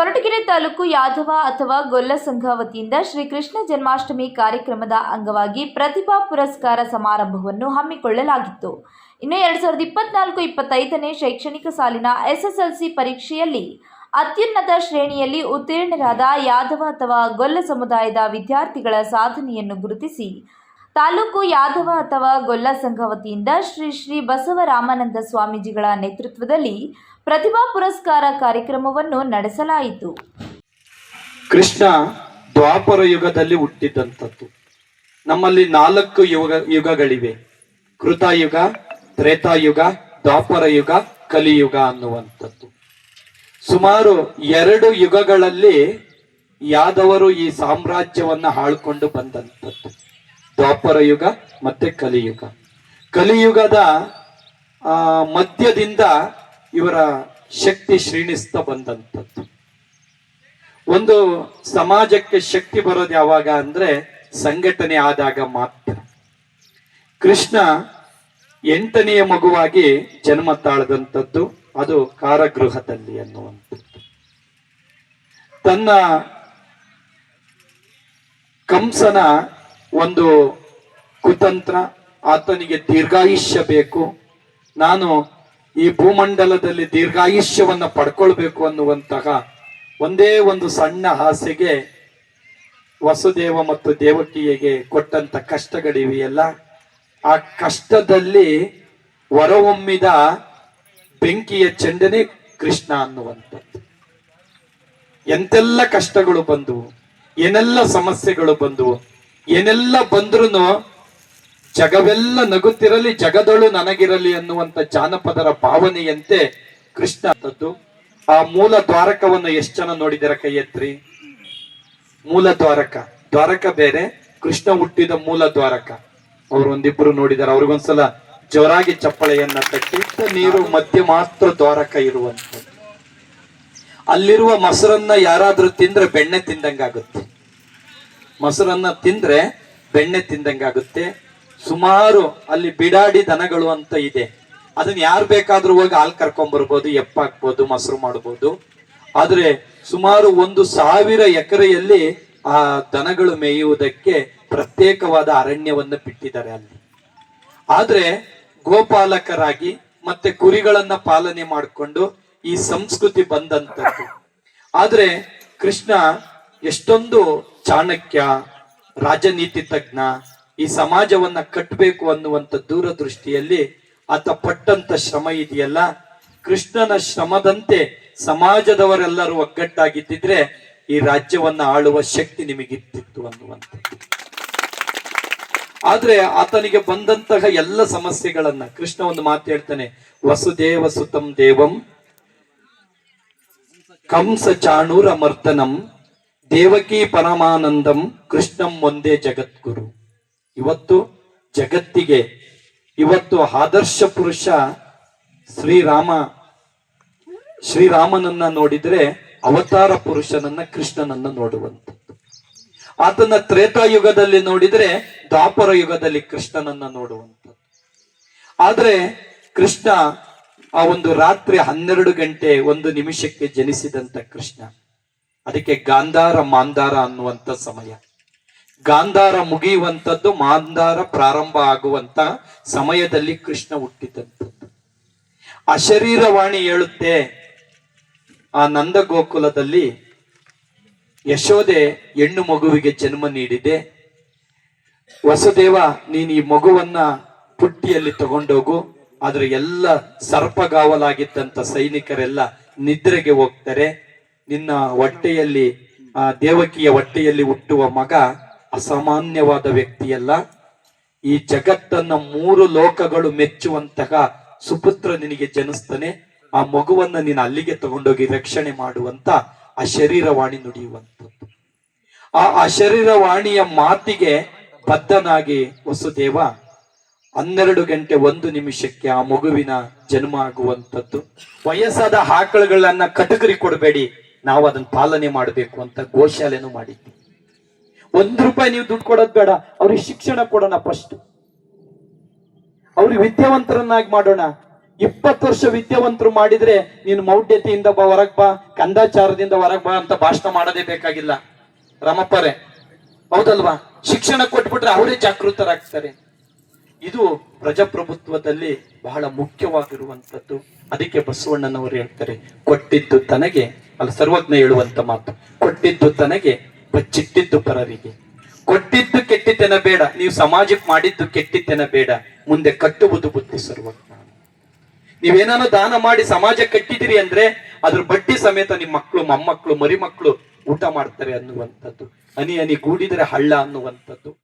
ಕೊರಟಗೆರೆ ತಾಲೂಕು ಯಾದವ ಅಥವಾ ಗೊಲ್ಲ ಸಂಘ ವತಿಯಿಂದ ಶ್ರೀಕೃಷ್ಣ ಜನ್ಮಾಷ್ಟಮಿ ಕಾರ್ಯಕ್ರಮದ ಅಂಗವಾಗಿ ಪ್ರತಿಭಾ ಪುರಸ್ಕಾರ ಸಮಾರಂಭವನ್ನು ಹಮ್ಮಿಕೊಳ್ಳಲಾಗಿತ್ತು. ಇನ್ನು ಎರಡ್ ಸಾವಿರದ ಇಪ್ಪತ್ನಾಲ್ಕು ಇಪ್ಪತ್ತೈದನೇ ಶೈಕ್ಷಣಿಕ ಸಾಲಿನ ಎಸ್ಎಸ್ಎಲ್ಸಿ ಪರೀಕ್ಷೆಯಲ್ಲಿ ಅತ್ಯುನ್ನತ ಶ್ರೇಣಿಯಲ್ಲಿ ಉತ್ತೀರ್ಣರಾದ ಯಾದವ ಅಥವಾ ಗೊಲ್ಲ ಸಮುದಾಯದ ವಿದ್ಯಾರ್ಥಿಗಳ ಸಾಧನೆಯನ್ನು ಗುರುತಿಸಿ ತಾಲೂಕು ಯಾದವ ಅಥವಾ ಗೊಲ್ಲ ಸಂಘ ವತಿಯಿಂದ ಶ್ರೀ ಶ್ರೀ ಬಸವರಾಮಾನಂದ ಸ್ವಾಮೀಜಿಗಳ ನೇತೃತ್ವದಲ್ಲಿ ಪ್ರತಿಭಾ ಪುರಸ್ಕಾರ ಕಾರ್ಯಕ್ರಮವನ್ನು ನಡೆಸಲಾಯಿತು. ಕೃಷ್ಣ ದ್ವಾಪರ ಯುಗದಲ್ಲಿ ಹುಟ್ಟಿದಂಥದ್ದು. ನಮ್ಮಲ್ಲಿ ನಾಲ್ಕು ಯುಗ, ಯುಗಗಳಿವೆ. ಕೃತಯುಗ, ತ್ರೇತಾಯುಗ, ದ್ವಾಪರ ಯುಗ, ಕಲಿಯುಗ ಅನ್ನುವಂಥದ್ದು. ಸುಮಾರು ಎರಡು ಯುಗಗಳಲ್ಲಿ ಯಾದವರು ಈ ಸಾಮ್ರಾಜ್ಯವನ್ನ ಆಳ್ಕೊಂಡು ಬಂದಂಥದ್ದು. ದ್ವಾಪರ ಯುಗ ಮತ್ತೆ ಕಲಿಯುಗ. ಕಲಿಯುಗದ ಮಧ್ಯದಿಂದ ಇವರ ಶಕ್ತಿ ಕ್ಷೀಣಿಸ್ತಾ ಬಂದಂಥದ್ದು. ಒಂದು ಸಮಾಜಕ್ಕೆ ಶಕ್ತಿ ಬರೋದು ಯಾವಾಗ ಅಂದ್ರೆ ಸಂಘಟನೆ ಆದಾಗ ಮಾತ್ರ. ಕೃಷ್ಣ ಎಂಟನೆಯ ಮಗುವಾಗಿ ಜನ್ಮ ತಾಳದಂಥದ್ದು, ಅದು ಕಾರಾಗೃಹದಲ್ಲಿ ಅನ್ನುವಂಥದ್ದು. ತನ್ನ ಕಂಸನ ಒಂದು ಕುತಂತ್ರ ಆತನಿಗೆ ದೀರ್ಘಾಯುಷ್ಯ ಬೇಕು. ನಾನು ಈ ಭೂಮಂಡಲದಲ್ಲಿ ದೀರ್ಘಾಯುಷ್ಯವನ್ನು ಪಡ್ಕೊಳ್ಬೇಕು ಅನ್ನುವಂತಹ ಒಂದೇ ಒಂದು ಸಣ್ಣ ಆಸೆಗೆ ವಸುದೇವ ಮತ್ತು ದೇವಕಿಯಗೆ ಕೊಟ್ಟಂತ ಕಷ್ಟಗಳಿವೆಯಲ್ಲ ಆ ಕಷ್ಟದಲ್ಲಿ ಹೊರಹೊಮ್ಮಿದ ಬೆಂಕಿಯ ಚಂಡನೆ ಕೃಷ್ಣ ಅನ್ನುವಂಥದ್ದು. ಎಂತೆಲ್ಲ ಕಷ್ಟಗಳು ಬಂದವು, ಏನೆಲ್ಲ ಸಮಸ್ಯೆಗಳು ಬಂದವು ಏನೆಲ್ಲ ಬಂದ್ರೂ ಜಗವೆಲ್ಲ ನಗುತ್ತಿರಲಿ, ಜಗದಳು ನನಗಿರಲಿ ಅನ್ನುವಂತ ಜಾನಪದರ ಭಾವನೆಯಂತೆ ಕೃಷ್ಣ ಅಂತದ್ದು. ಆ ಮೂಲ ದ್ವಾರಕವನ್ನು ಎಷ್ಟು ಜನ ನೋಡಿದಿರ ಕೈ ಎತ್ರಿ ಮೂಲ ದ್ವಾರಕ. ದ್ವಾರಕ ಬೇರೆ, ಕೃಷ್ಣ ಹುಟ್ಟಿದ ಮೂಲ ದ್ವಾರಕ. ಅವ್ರು ಒಂದಿಬ್ರು ನೋಡಿದಾರೆ, ಅವ್ರಿಗೊಂದ್ಸಲ ಜೋರಾಗಿ ಚಪ್ಪಳೆಯನ್ನ ತಟ್ಟಿ ನೀರು ಮಧ್ಯೆ ಮಾತ್ರ ದ್ವಾರಕ ಇರುವಂತ ಅಲ್ಲಿರುವ ಮೊಸರನ್ನ ಯಾರಾದ್ರೂ ತಿಂದ್ರೆ ಬೆಣ್ಣೆ ತಿಂದಂಗಾಗುತ್ತೆ. ಮೊಸರನ್ನ ತಿಂದ್ರೆ ಬೆಣ್ಣೆ ತಿಂದಂಗಾಗುತ್ತೆ ಸುಮಾರು ಅಲ್ಲಿ ಬಿಡಾಡಿ ದನಗಳು ಅಂತ ಇದೆ. ಅದನ್ನ ಯಾರು ಬೇಕಾದ್ರೂ ಹೋಗಿ ಹಾಲು ಕರ್ಕೊಂಡ್ ಬರ್ಬೋದು ಎಪ್ಪಾಕ್ಬೋದು, ಮೊಸರು ಮಾಡ್ಬೋದು. ಆದ್ರೆ ಸುಮಾರು ಒಂದು ಸಾವಿರ ಎಕರೆಯಲ್ಲಿ ಆ ದನಗಳು ಮೇಯುವುದಕ್ಕೆ ಪ್ರತ್ಯೇಕವಾದ ಅರಣ್ಯವನ್ನು ಬಿಟ್ಟಿದ್ದಾರೆ ಅಲ್ಲಿ. ಆದ್ರೆ ಗೋಪಾಲಕರಾಗಿ ಮತ್ತೆ ಕುರಿಗಳನ್ನ ಪಾಲನೆ ಮಾಡಿಕೊಂಡು ಈ ಸಂಸ್ಕೃತಿ ಬಂದಂತದ್ದು. ಆದ್ರೆ ಕೃಷ್ಣ ಎಷ್ಟೊಂದು ಚಾಣಕ್ಯ, ರಾಜನೀತಿ ತಜ್ಞ ಈ ಸಮಾಜವನ್ನ ಕಟ್ಟಬೇಕು ಅನ್ನುವಂತ ದೂರದೃಷ್ಟಿಯಲ್ಲಿ ಆತ ಪಟ್ಟಂತ ಶ್ರಮ ಇದೆಯಲ್ಲ? ಕೃಷ್ಣನ ಶ್ರಮದಂತೆ ಸಮಾಜದವರೆಲ್ಲರೂ ಒಗ್ಗಟ್ಟಾಗಿದ್ದಿದ್ರೆ ಈ ರಾಜ್ಯವನ್ನ ಆಳುವ ಶಕ್ತಿ ನಿಮಗಿತ್ತಿತ್ತು ಅನ್ನುವಂಥದ್ದು ಆದ್ರೆ ಆತನಿಗೆ ಬಂದಂತಹ ಎಲ್ಲ ಸಮಸ್ಯೆಗಳನ್ನ ಕೃಷ್ಣ ಒಂದು ಮಾತು ಹೇಳ್ತಾನೆ, ವಸುದೇವ ಸುತಂ ದೇವಂ, ಕಂಸ ಚಾಣೂರ ಮರ್ದನಂ ದೇವಕಿ ಪರಮಾನಂದಂ ಕೃಷ್ಣಂ ಒಂದೇ ಜಗದ್ಗುರು. ಇವತ್ತು ಜಗತ್ತಿಗೆ, ಇವತ್ತು ಆದರ್ಶ ಪುರುಷ ಶ್ರೀರಾಮ, ಶ್ರೀರಾಮನನ್ನ ನೋಡಿದ್ರೆ ಅವತಾರ ಪುರುಷನನ್ನ ಕೃಷ್ಣನನ್ನ ನೋಡುವಂಥದ್ದು. ಆತನ ತ್ರೇತಾಯುಗದಲ್ಲಿ ನೋಡಿದ್ರೆ ದ್ವಾಪರ ಯುಗದಲ್ಲಿ ಕೃಷ್ಣನನ್ನ ನೋಡುವಂಥದ್ದು. ಆದ್ರೆ ಕೃಷ್ಣ ಆ ಒಂದು ರಾತ್ರಿ ಹನ್ನೆರಡು ಗಂಟೆ ಒಂದು ನಿಮಿಷಕ್ಕೆ ಜನಿಸಿದಂತ ಕೃಷ್ಣ. ಅದಕ್ಕೆ ಗಾಂಧಾರ ಮಾಂಧಾರ ಅನ್ನುವಂತ ಸಮಯ. ಗಾಂಧಾರ ಮುಗಿಯುವಂಥದ್ದು ಮಾಂಧಾರ ಪ್ರಾರಂಭ ಆಗುವಂತ ಸಮಯದಲ್ಲಿ ಕೃಷ್ಣ ಹುಟ್ಟಿದಂಥದ್ದು. ಶರೀರವಾಣಿ ಹೇಳುತ್ತೆ ಆ ನಂದ ಗೋಕುಲದಲ್ಲಿ ಯಶೋದೆ ಹೆಣ್ಣು ಮಗುವಿಗೆ ಜನ್ಮ ನೀಡಿದೆ. ವಸುದೇವ, ನೀನು ಈ ಮಗುವನ್ನ ಪುಟ್ಟಿಯಲ್ಲಿ ತಗೊಂಡೋಗು. ಆದ್ರೆ ಎಲ್ಲ ಸರ್ಪಗಾವಲಾಗಿದ್ದಂಥ ಸೈನಿಕರೆಲ್ಲ ನಿದ್ರೆಗೆ ಹೋಗ್ತಾರೆ. ನಿನ್ನ ಹೊಟ್ಟೆಯಲ್ಲಿ, ಆ ದೇವಕಿಯ ಹೊಟ್ಟೆಯಲ್ಲಿ ಹುಟ್ಟುವ ಮಗ ಅಸಾಮಾನ್ಯವಾದ ವ್ಯಕ್ತಿಯಲ್ಲ. ಈ ಜಗತ್ತನ್ನ ಮೂರು ಲೋಕಗಳು ಮೆಚ್ಚುವಂತಹ ಸುಪುತ್ರ ನಿನಗೆ ಜನಿಸ್ತಾನೆ. ಆ ಮಗುವನ್ನ ನೀನು ಅಲ್ಲಿಗೆ ತಗೊಂಡೋಗಿ ರಕ್ಷಣೆ ಮಾಡುವಂತ ಆ ಶರೀರವಾಣಿ ನುಡಿಯುವಂಥದ್ದು. ಆ ಆ ಶರೀರವಾಣಿಯ ಮಾತಿಗೆ ಬದ್ಧನಾಗಿ ವಸುದೇವ, ಹನ್ನೆರಡು ಗಂಟೆ ಒಂದು ನಿಮಿಷಕ್ಕೆ ಆ ಮಗುವಿನ ಜನ್ಮ ಆಗುವಂಥದ್ದು. ವಯಸ್ಸಾದ ಆಕಳುಗಳನ್ನ ಕಟಗರಿ ಕೊಡಬೇಡಿ. ನಾವು ಅದನ್ನ ಪಾಲನೆ ಮಾಡಬೇಕು ಅಂತ ಗೋಶಾಲೆನೂ ಮಾಡಿದ್ವಿ. ಒಂದ್ ರೂಪಾಯಿ ನೀವು ದುಡ್ಡು ಕೊಡೋದು ಬೇಡ, ಅವ್ರಿಗೆ ಶಿಕ್ಷಣ ಕೊಡೋಣ ಫಸ್ಟ್ ಅವ್ರಿಗೆ ವಿದ್ಯಾವಂತರನ್ನಾಗಿ ಮಾಡೋಣ. ಇಪ್ಪತ್ತು ವರ್ಷ ವಿದ್ಯಾವಂತರು ಮಾಡಿದ್ರೆ ನೀನು ಮೌಢ್ಯತೆಯಿಂದ ಬಾ, ಹೊರಗ್ ಬಾ, ಕಂದಾಚಾರದಿಂದ ಹೊರಗ್ ಬಾ ಅಂತ ಭಾಷಣ ಮಾಡೋದೇ ಬೇಕಾಗಿಲ್ಲ. ರಾಮಪ್ಪರೇ, ಹೌದಲ್ವಾ? ಶಿಕ್ಷಣ ಕೊಟ್ಬಿಟ್ರೆ ಅವರೇ ಜಾಗೃತರಾಗ್ತಾರೆ. ಇದು ಪ್ರಜಾಪ್ರಭುತ್ವದಲ್ಲಿ ಬಹಳ ಮುಖ್ಯವಾಗಿರುವಂತದ್ದು ಅದಕ್ಕೆ ಬಸವಣ್ಣನವರು ಹೇಳ್ತಾರೆ, ಕೊಟ್ಟಿದ್ದು ತನಗೆ ಅಲ್ಲ ಸರ್ವಜ್ಞ ಹೇಳುವಂತ ಮಾತು. ಕೊಟ್ಟಿದ್ದು ತನಗೆ ಬಚ್ಚಿಟ್ಟಿದ್ದು ಪರರಿಗೆ. ಕೊಟ್ಟಿದ್ದು ಕೆಟ್ಟಿದ್ದೆನ ಬೇಡ, ನೀವು ಸಮಾಜಕ್ಕೆ ಮಾಡಿದ್ದು ಕೆಟ್ಟಿದ್ದೆನ ಬೇಡ, ಮುಂದೆ ಕಟ್ಟುವುದು ಬುದ್ಧಿ ಸರ್ವಜ್ಞ. ನೀವೇನಾನು ದಾನ ಮಾಡಿ ಸಮಾಜ ಕಟ್ಟಿದಿರಿ ಅಂದ್ರೆ, ಅದ್ರ ಬಡ್ಡಿ ಸಮೇತ ನಿಮ್ಮ ಮಕ್ಕಳು ಮೊಮ್ಮಕ್ಕಳು ಮರಿ ಮಕ್ಕಳು ಊಟ ಮಾಡ್ತಾರೆ ಅನ್ನುವಂಥದ್ದು. ಹನಿ ಹನಿ ಗೂಡಿದರೆ ಹಳ್ಳ ಅನ್ನುವಂಥದ್ದು.